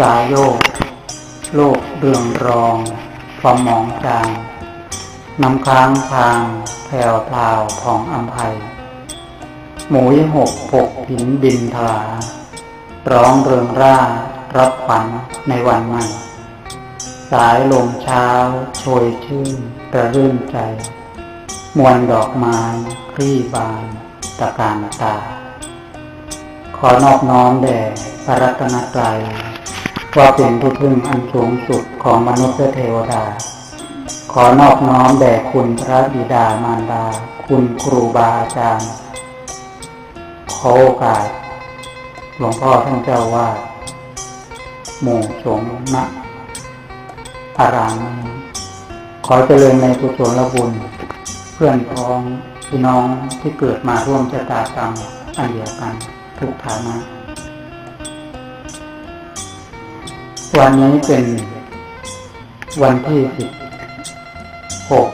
อุตสาโยก โลกเรืองรอง ความหมองจางน้ำค้างพางแผ่วพลาวผ่องอัมภัย หมูยหกปกหินบินทลา ร้องเริงร่า รับขวัญในวันใหม่ สายลมเช้าโชยชื่นกระรื่นใจ มวลดอกไม้คลี่บานตะการตา ขอนอบน้อมแด่พระรัตนตรัย ว่าเป็นผู้พึ่งอันสูงสุดของมนุษย์เทวดา ขอนอบน้อมแด่คุณพระบิดามารดา คุณครูบาอาจารย์ ขอโอกาสหลวงพ่อท่านเจ้าว่าหมู่สงฆ์ณอารามขอเจริญในกุศลบุญ เพื่อนพ้องพี่น้องที่เกิดมาร่วมชะตากรรมอันเดียวกันทุกฐานะ วันนี้เป็นวันที่สิบหก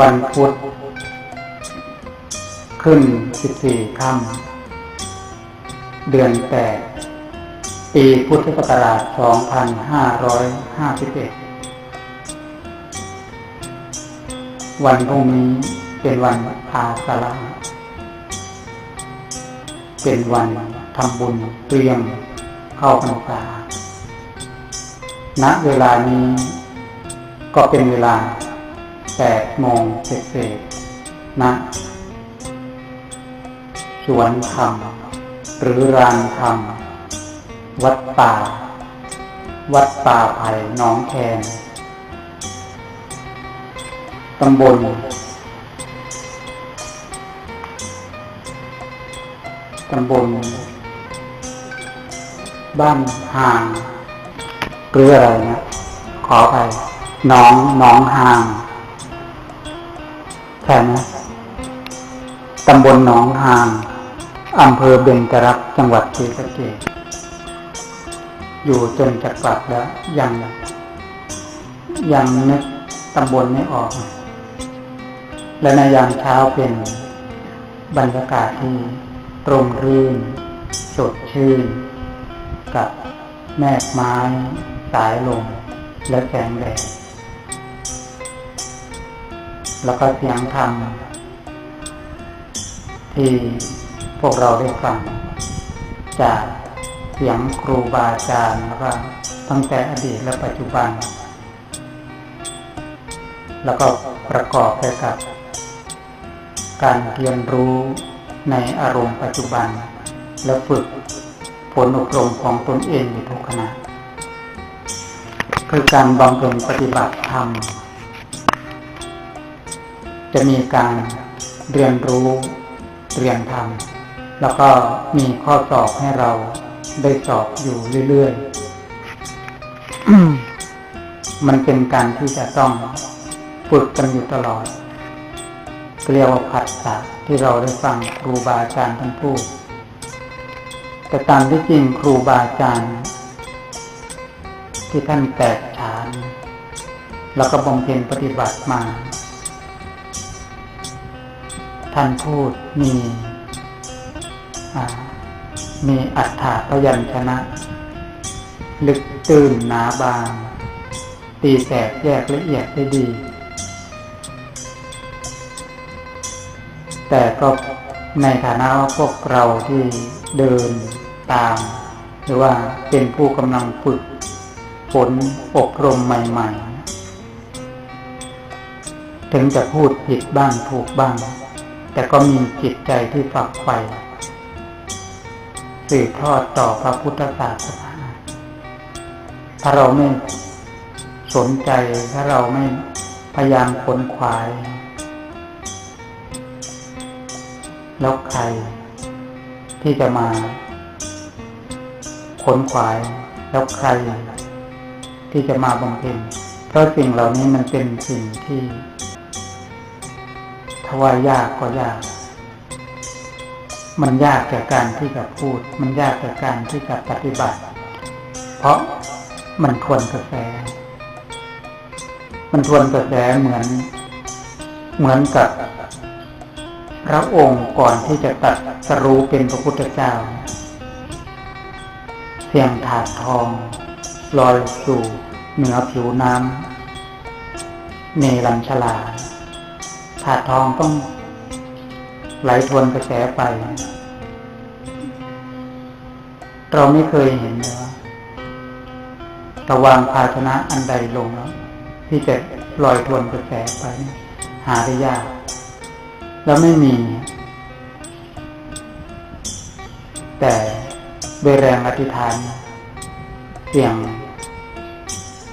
วันพุธขึ้นสิบสี่ค่ำเดือนแปดปีพุทธศักราชสองพันห้าร้อยห้าสิบเอ็ดวันพรุ่งนี้เป็นวันอาสาฬเป็นวันทำบุญเตรียม เข้าพรรษาณเวลานี้ก็เป็นเวลาแปดโมงเศษณสวนธรรม หรือรานธรรม วัดป่า วัดป่าไผ่หนองแคนตำบลตำบล บ้านห่าง หรืออะไรนะ ขอไปหน้องหน้องห่างใช่ไหมตำบลหนองห่างอำเภอเบญจรักจังหวัดศรีสะเกษอยู่จนจะกลับแล้ว ยังยังนึกตำบลไม่ออก และในยามเช้าเป็นบรรยากาศที่ตรงรื่น สดชื่น กับแมกไม้สายลมและแสงแดดแล้วก็เสียงธรรมที่พวกเราได้ฟังจากเสียงครูบาอาจารย์แล้วก็ตั้งแต่อดีตและปัจจุบัน แล้วก็ประกอบไปกับ การเรียนรู้ในอารมณ์ปัจจุบัน และฝึก ผลอบรมของตนเองอยู่ทุกขณะคือการบำเพ็ญปฏิบัติธรรม จะมีการเรียนรู้เรียนทำแล้วก็มีข้อสอบให้เราได้สอบอยู่เรื่อยๆ มันเป็นการที่จะต้องฝึกกันอยู่ตลอดเรียกว่าผัสสะที่เราได้ฟังครูบาอาจารย์ท่านพูด แต่ตามที่จริงครูบาอาจารย์ ที่ท่านแตกฉาน แล้วก็บำเพ็ญปฏิบัติมา ท่านพูดมีมีอัฏฐาพยัญชนะ ลึกตื้นหนาบาง ตีแตกแยกละเอียดได้ดี แต่ก็ในฐานะว่าพวกเราที่ เดินตาม หรือว่าเป็นผู้กำลังฝึกฝนอบรมใหม่ ๆ ถึงจะพูดผิดบ้างถูกบ้าง แต่ก็มีจิตใจที่ฝักใฝ่สืบทอดต่อพระพุทธศาสนา ถ้าเราไม่สนใจถ้าเราไม่พยายามค้นขวาย แล้วใคร ที่จะมาค้นขวายแล้วใคร ที่จะมาบำเพ็ญเพราะสิ่งเหล่านี้มันเป็นสิ่งที่ทว่ายากก็ยาก มันยากแก่การที่จะพูด มันยากแก่การที่จะปฏิบัติ เพราะมันทวนกระแส มันทวนกระแสเหมือน เหมือนกับ พระองค์ก่อนที่จะตัดสรู้เป็นพระพุทธเจ้า เสียงถาดทองลอยสู่เหนือผิวน้ำเนรัญชลา ถาดทองต้องไหลทวนกระแสไป เราไม่เคยเห็นเลยว่าระวางภาชนะอันใดลงแล้ว ที่จะลอยทวนกระแสไป หาได้ยาก แล้วไม่มี แต่โดยแรงอธิษฐานเสียง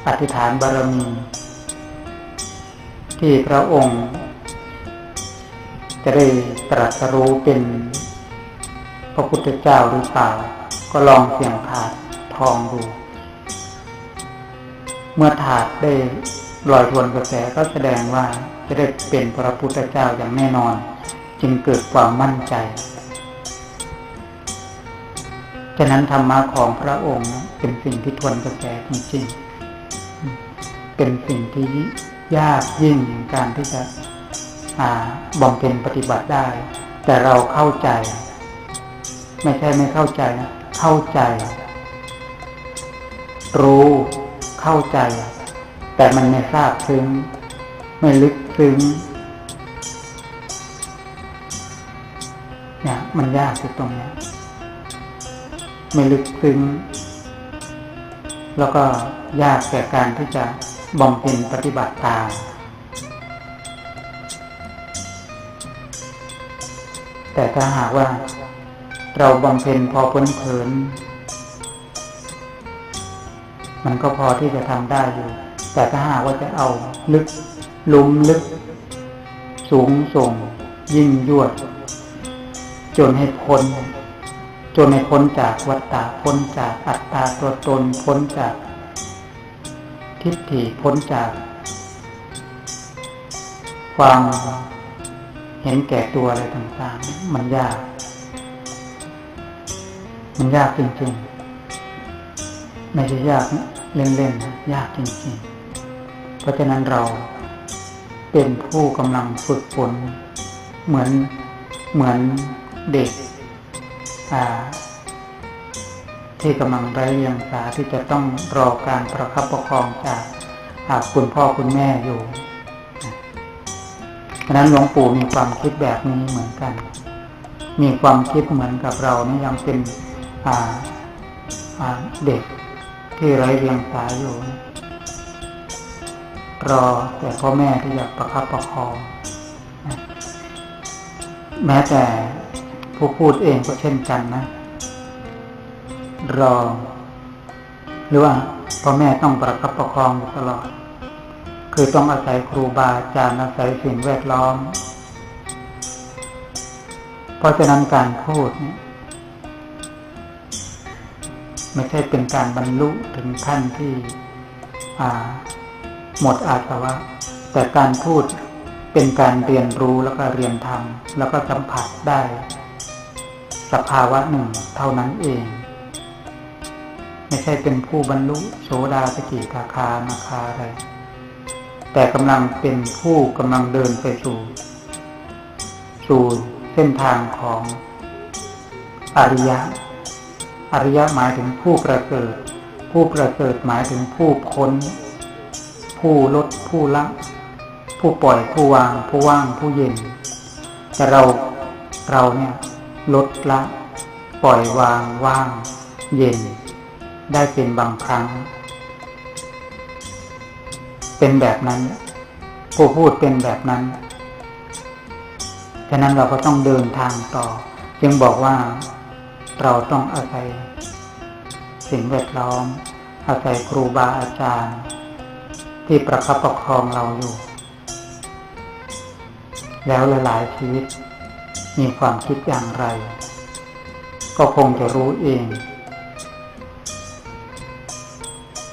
อธิษฐานบารมี ที่พระองค์ จะได้ตรัสรู้เป็นพระพุทธเจ้าหรือเปล่า ก็ลองเสียงถาดทองดู เมื่อถาดได้ลอยทวนกระแสก็แสดงว่า จะได้เป็นพระพุทธเจ้าอย่างแน่นอน จึงเกิดความมั่นใจ ฉะนั้นธรรมะของพระองค์เป็นสิ่งที่ทวนกระแสจริงๆ เป็นสิ่งที่ยากยิ่งในการที่จะบำเพ็ญปฏิบัติได้ แต่เราเข้าใจ ไม่ใช่ไม่เข้าใจนะเข้าใจ รู้เข้าใจ แต่มันไม่ทราบซึ้งไม่ลึก ซึ้งเนี่ยมันยากที่ตรงนี้ไม่ลึกซึ้งแล้วก็ยากแก่การที่จะบำเพ็ญปฏิบัติตามแต่ถ้าหากว่า เราบำเพ็ญพอพ้นเผิน มันก็พอที่จะทำได้อยู่ แต่ถ้าหากว่าจะเอาลึก ลุ่มลึก สูงส่ง ยิ่งยวด จนให้พ้น จนให้พ้นจากวัฏฏะพ้นจากอัตตาตัวตนพ้นจาก ทิฏฐิพ้นจาก ความเห็นแก่ตัวอะไรต่างๆ มันยาก มันยากจริงๆ ไม่ใช่ยากเล่นๆนะยากจริงๆ เพราะฉะนั้นเรา เป็นผู้กำลังฝึกฝนเหมือนเหมือนเด็กที่กำลังไร้เรียงสาที่จะต้องรอการประคับประคองจากคุณพ่อคุณแม่อยู่ฉะนั้นหลวงปู่มีความคิดแบบนี้เหมือนกัน มีความคิดเหมือนกับเรานี่ยังเป็นเด็กที่ไร้เรียงสาอยู่ รอแต่พ่อแม่ที่อยากประคับประคองแม้แต่ผู้พูดเองก็เช่นกันนะ รอ หรือว่าพ่อแม่ต้องประคับประคองอยู่ตลอด คือต้องอาศัยครูบาอาจารย์อาศัยสิ่งแวดล้อม เพราะฉะนั้นการพูดเนี่ยไม่ใช่เป็นการบรรลุถึงขั้นที่ หมดอาสวะ แต่การพูดเป็นการเรียนรู้แล้วก็เรียนทำแล้วก็สัมผัสได้ สภาวะหนึ่งเท่านั้นเอง ไม่ใช่เป็นผู้บรรลุโสดาสกิทาคานาคาอะไร แต่กำลังเป็นผู้กำลังเดินไปสู่ สู่เส้นทางของอริยะ อริยะหมายถึงผู้ประเสริฐ ผู้ประเสริฐหมายถึงผู้พ้น ผู้ลดผู้ละ ผู้ปล่อยผู้วาง ผู้ว่างผู้เย็น แต่เราเราเนี่ยลดละ ปล่อยวางว่าง เย็น ได้เป็นบางครั้ง เป็นแบบนั้น ผู้พูดเป็นแบบนั้นฉะนั้นเราก็ต้องเดินทางต่อ จึงบอกว่าเราต้องอาศัยสิ่งแวดล้อม อาศัยครูบาอาจารย์ ที่ประคับประคองเราอยู่ แล้วหลายๆชีวิตมีความคิดอย่างไร ก็คงจะรู้เอง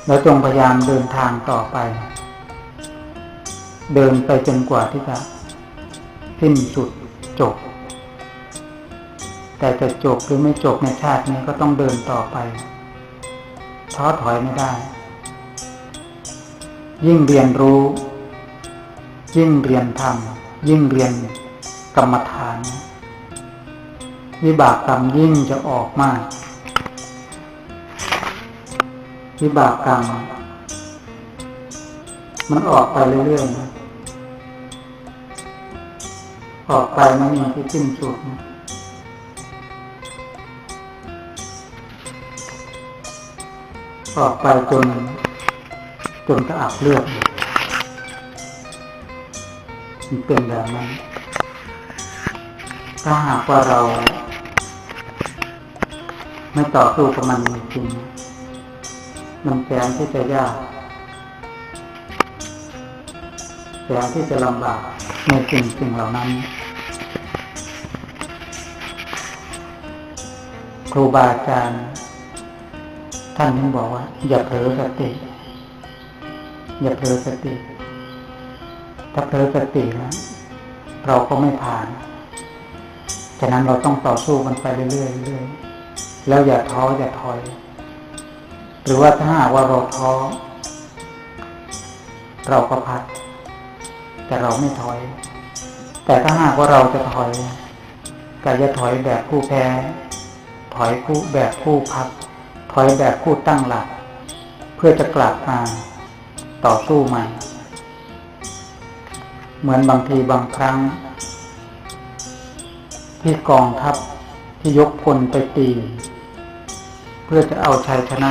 แล้วจงพยายามเดินทางต่อไป เดินไปจนกว่าที่จะสิ้นสุดจบ แต่จะจบหรือไม่จบในชาตินี้ก็ต้องเดินต่อไปท้อถอยไม่ได้ ยิ่งเรียนรู้ ยิ่งเรียนทำยิ่งเรียนกรรมฐาน วิบากกรรมยิ่งจะออกมาก วิบากกรรม มันออกไปเรื่อยๆนะออกไปไม่มีที่สิ้นสุดนะออกไปจน จนกระอักเลือดมันเป็นแบบนั้น ถ้าหากว่าเรา ไม่ต่อสู้กับมันจริง มันแสนที่จะยากแสนที่จะลำบากในสิ่งสิ่งเหล่านั้น ครูบาอาจารย์ ท่านยังบอกว่า อย่าเผลอสติ อย่าเผลอสติ ถ้าเผลอสตินะเราก็ไม่ผ่าน ฉะนั้นเราต้องต่อสู้กันไปเรื่อยๆเรื่อยๆแล้วอย่าท้ออย่าถอย หรือว่าถ้าหากว่าเราท้อ เราก็พักแต่เราไม่ถอย แต่ถ้าหากว่าเราจะถอยก็จะถอยแบบผู้แพ้ ถอยผู้แบบผู้พัก ถอยแบบผู้ตั้งหลัก เพื่อจะกลับมา ต่อสู้ใหม่ เหมือนบางทีบางครั้ง ที่กองทัพที่ยกพลไปตี เพื่อจะเอาชัยชนะ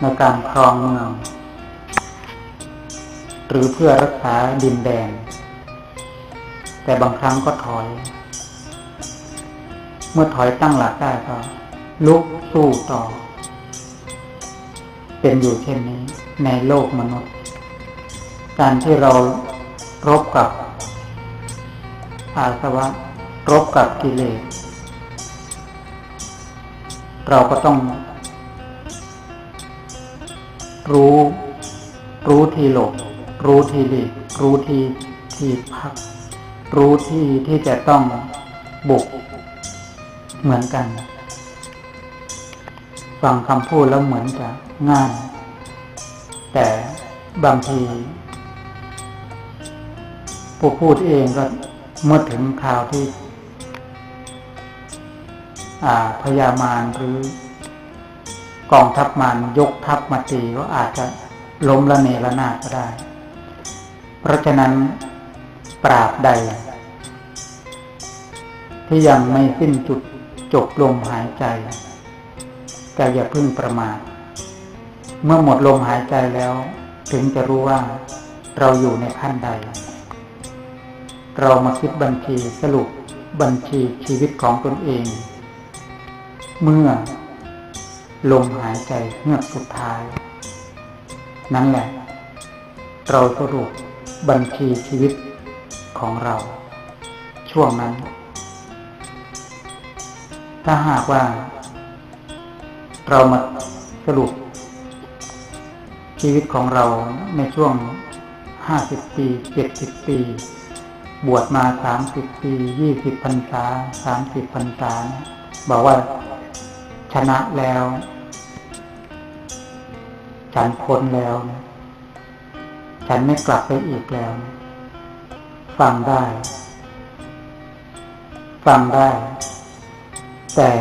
ในการครองเมือง หรือเพื่อรักษาดินแดน แต่บางครั้งก็ถอย เมื่อถอยตั้งหลักได้ก็ลุกสู้ต่อ เป็นอยู่เช่นนี้ ในโลกมนุษย์ การที่เรารบกับอาสวะ รบกับกิเลส เราก็ต้อง รู้ รู้ที่หลบ รู้ที่หลีกรู้ที่ที่พัก รู้ที่ที่จะต้องบุก เหมือนกัน ฟังคำพูดแล้วเหมือนจะง่าย แต่บางทีผู้พูดเองก็เมื่อถึงคราวที่พยามารหรือกองทัพมารยกทัพมาตีก็อาจจะล้มละเนระนาดก็ได้ เพราะฉะนั้นปราบใด ที่ยังไม่สิ้นจุดจบลมหายใจก็อย่าพึ่งประมาท เมื่อหมดลมหายใจแล้ว ถึงจะรู้ว่าเราอยู่ในขั้นใด เรามาคิดบัญชีสรุปบัญชีชีวิตของตนเอง เมื่อลมหายใจเฮือกสุดท้าย นั่นแหละ เราสรุปบัญชีชีวิตของเรา ช่วงนั้น ถ้าหากว่า เรามาสรุป ชีวิตของเราในช่วงห้าสิบปีเจ็ดสิบปี บวชมาสามสิบปียี่สิบพรรษาสามสิบพรรษา บอกว่าชนะแล้วฉันพ้นแล้ว ฉันไม่กลับไปอีกแล้ว ฟังได้ ฟังได้ แต่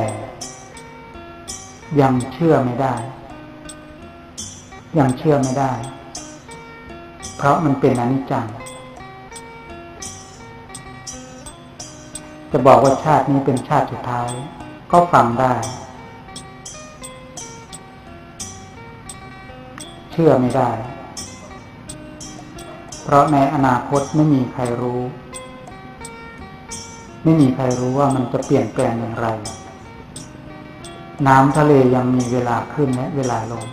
ยังเชื่อไม่ได้ ยังเชื่อไม่ได้ เพราะมันเป็นอนิจจัง จะบอกว่าชาตินี้เป็นชาติสุดท้าย ก็ฟังได้ เชื่อไม่ได้ เพราะในอนาคตไม่มีใครรู้ ไม่มีใครรู้ว่ามันจะเปลี่ยนแปลงอย่างไร น้ำทะเลยังมีเวลาขึ้นและเวลาลง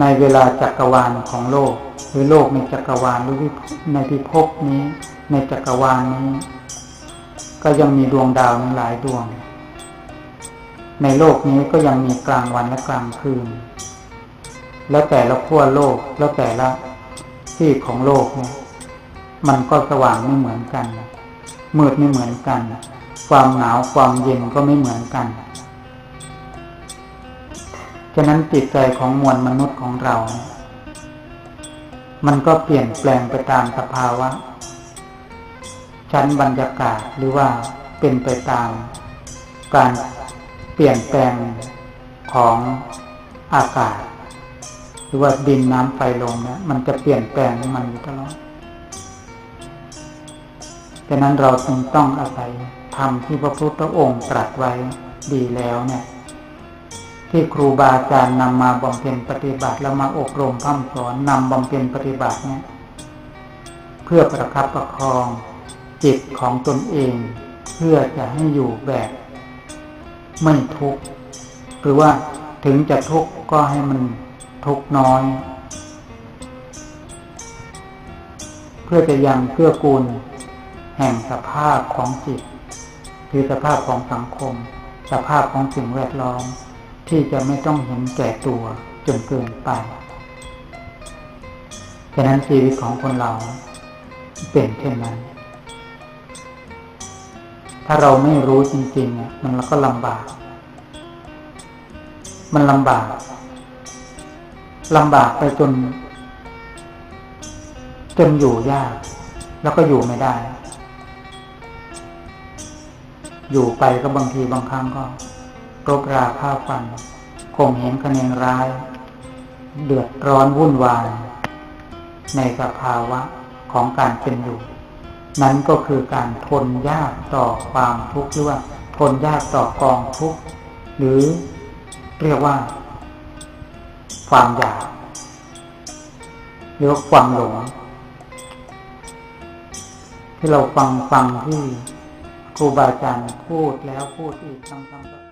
ในเวลาจักรวาลของโลก หรือโลกในจักรวาลหรือในพิภพนี้ ในจักรวาลนี้ ก็ยังมีดวงดาวหลายดวง ในโลกนี้ก็ยังมีกลางวันและกลางคืน แล้วแต่ละขั้วโลกแล้วแต่ละที่ของโลกเนี่ยมันก็สว่างไม่เหมือนกัน มืดไม่เหมือนกัน ความหนาวความเย็นก็ไม่เหมือนกัน ฉะนั้นจิตใจของมวลมนุษย์ของเรา มันก็เปลี่ยนแปลงไปตามสภาวะ ชั้นบรรยากาศหรือว่าเป็นไปตาม การเปลี่ยนแปลงของอากาศ หรือว่าดินน้ำไฟลมเนี่ยมันจะเปลี่ยนแปลงของมันอยู่ตลอดดังนั้นเราจึงต้องอาศัยธรรมที่พระพุทธองค์ตรัสไว้ดีแล้วเนี่ย ที่ครูบาอาจารย์นำมาบำเพ็ญปฏิบัติแล้วมาอบรมพร่ำสอนนำบำเพ็ญปฏิบัติเนี่ยเพื่อประคับประคองจิตของตนเอง เพื่อจะให้อยู่แบบ ไม่ทุกข์หรือว่าถึงจะทุกข์ก็ให้มันทุกข์น้อย เพื่อจะยังเพื่อกูล แห่งสภาพของจิต คือสภาพของสังคม สภาพของสิ่งแวดล้อม ที่จะไม่ต้องเห็นแก่ตัวจนเกินไป ฉะนั้นชีวิตของคนเราเป็นเช่นนั้น ถ้าเราไม่รู้จริงๆมันก็ลำบาก มันลำบากลำบากไปจน จนอยู่ยาก แล้วก็อยู่ไม่ได้ อยู่ไปก็บางทีบางครั้งก็ รบราฆ่าฟันข่มเหงคะแนนร้าย เดือดร้อนวุ่นวายในสภาวะของการเป็นอยู่ นั้นก็คือการทนยากต่อความทุกข์หรือว่าทนยากต่อกองทุกข์หรือเรียกว่า ความอยากหรือความหลงที่เราฟังฟังที่ครูบาอาจารย์พูดแล้วพูดอีกซ้ำ